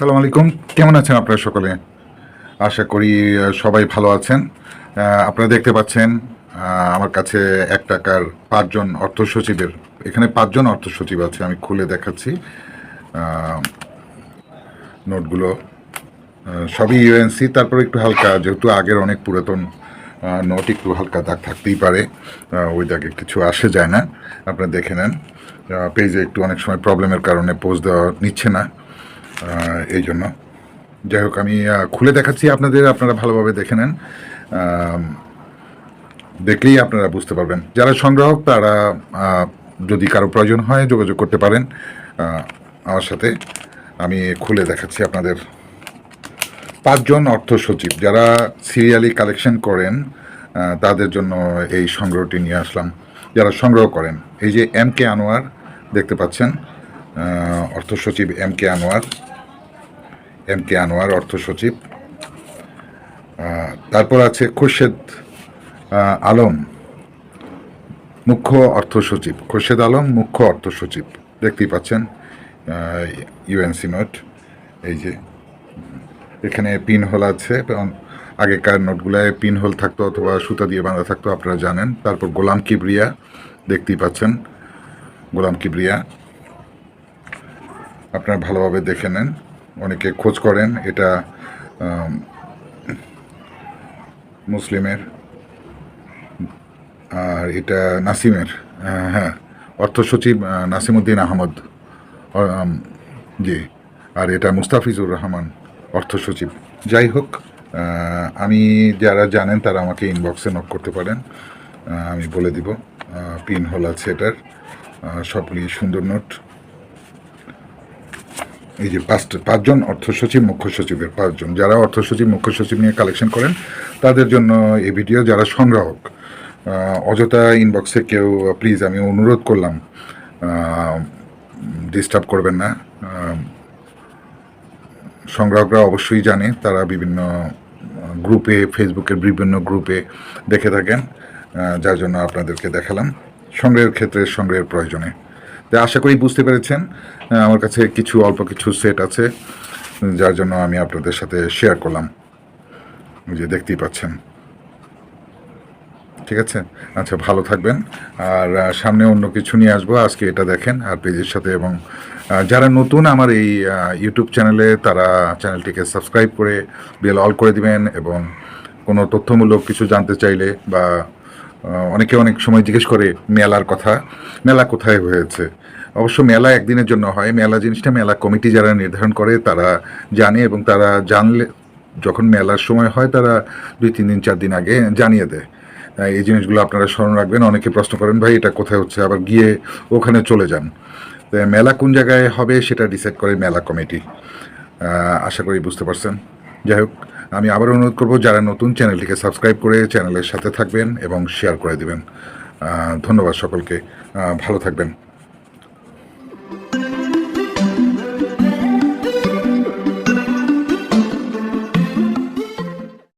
সালাম আলাইকুম। কেমন আছেন আপনারা সকলে? আশা করি সবাই ভালো আছেন। আপনারা দেখতে পাচ্ছেন আমার কাছে এক টাকার পাঁচজন অর্থ সচিবের এখানে পাঁচজন অর্থ সচিব আছে, আমি খুলে দেখাচ্ছি। নোটগুলো সবই ইউএনসি তারপরে একটু হালকা, যেহেতু আগের অনেক পুরাতন নোট একটু হালকা দাগ থাকতেই পারে ওই দাগে কিছু আসে যায় না। আপনারা দেখে নেন। পেজে একটু অনেক সময় প্রবলেমের কারণে পোস্ট দেওয়া নিচ্ছে না। এই জন্য। যাই হোক, আমি খুলে দেখাচ্ছি আপনাদের, আপনারা ভালোভাবে দেখে নেন। দেখলেই আপনারা বুঝতে পারবেন। যারা সংগ্রাহক, তারা যদি কারও প্রয়োজন হয়, যোগাযোগ করতে পারেন আমার সাথে। আমি খুলে দেখাচ্ছি আপনাদের। পাঁচজন অর্থ সচিব, যারা সিরিয়ালি কালেকশন করেন তাদের জন্য এই সংগ্রহটি নিয়ে আসলাম। যারা সংগ্রহ করেন, এই যে এম কে আনোয়ার, দেখতে পাচ্ছেন অর্থ সচিব M K Anwar. M K Anwar, অর্থ সচিব। তারপর আছে খুরশেদ আলম, মুখ্য অর্থ সচিব। খুরশেদ আলম, মুখ্য অর্থ সচিব। দেখতেই পাচ্ছেন ইউএনসি নোট, এই যে, এখানে পিন হোল আছে আগেকার নোটগুলায় পিন হোল থাকতো অথবা সুতা দিয়ে বাঁধা থাকতো, আপনারা জানেন। তারপর গোলাম কিবরিয়া, দেখতেই পাচ্ছেন, গোলাম কিবরিয়া। আপনারা ভালোভাবে দেখে নেন। অনেকে খোঁজ করেন, এটা মুসলিমের, আর এটা নাসিমের হ্যাঁ অর্থ সচিব নাসিমুদ্দিন আহমদ জি, আর এটা মুস্তাফিজুর রহমান, অর্থ সচিব। যাই হোক আমি যারা জানেন তারা আমাকে ইনবক্সে নক করতে পারেন আমি বলে দিব পিন হোল আছে এটার সবগুলি সুন্দর নোট এই যে পাঁচটা পাঁচজন অর্থ সচিব, মুখ্য সচিবের পাঁচজন। যারা অর্থ সচিব, মুখ্য সচিব নিয়ে কালেকশন করেন, তাদের জন্য এই ভিডিও যারা সংগ্রাহক অযথা ইনবক্সে কেউ প্লিজ আমি অনুরোধ করলাম ডিস্টার্ব করবেন না। সংগ্রাহকরা অবশ্যই জানে, তারা বিভিন্ন গ্রুপে ফেসবুকের বিভিন্ন গ্রুপে দেখে থাকেন যার জন্য আপনাদেরকে দেখালাম। সংগ্রহের ক্ষেত্রে, সংগ্রহের প্রয়োজনে। তো আশা করি বুঝতে পেরেছেন আমার কাছে কিছু, অল্প কিছু সেট আছে, যার জন্য আমি আপনাদের সাথে শেয়ার করলাম যে দেখতেই পাচ্ছেন। ঠিক আছে? আচ্ছা ভালো থাকবেন। আর সামনে অন্য কিছু নিয়ে আসব, আজকে এটা দেখেন, আর পেজের সাথে এবং যারা নতুন আমার এই ইউটিউব চ্যানেলে তারা চ্যানেলটিকে সাবস্ক্রাইব করে বেল অল করে দিবেন এবং কোনো তথ্যমূলক কিছু জানতে চাইলে বা অনেকে অনেক সময় জিজ্ঞেস করে, মেলার কথা, মেলা কোথায় হয়েছে? অবশ্য মেলা একদিনের জন্য হয়। মেলা জিনিসটা মেলা কমিটি যারা নির্ধারণ করে, তারা জানে এবং তারা জানলে, যখন মেলার সময় হয়, তারা দুই, তিন দিন, চার দিন আগে জানিয়ে দেয়। এই জিনিসগুলো আপনারা স্মরণ রাখবেন। অনেকে প্রশ্ন করেন, ভাই, এটা কোথায় হচ্ছে? আবার গিয়ে ওখানে চলে যান। মেলা কোন জায়গায় হবে, সেটা ডিসাইড করে মেলা কমিটি। আশা করি বুঝতে পারছেন। যাই হোক, আমি আবার অনুরোধ করব, যারা নতুন চ্যানেলটিকে সাবস্ক্রাইব করে চ্যানেলের সাথে থাকবেন এবং শেয়ার করে দেবেন। ধন্যবাদ সকলকে। ভালো থাকবেন।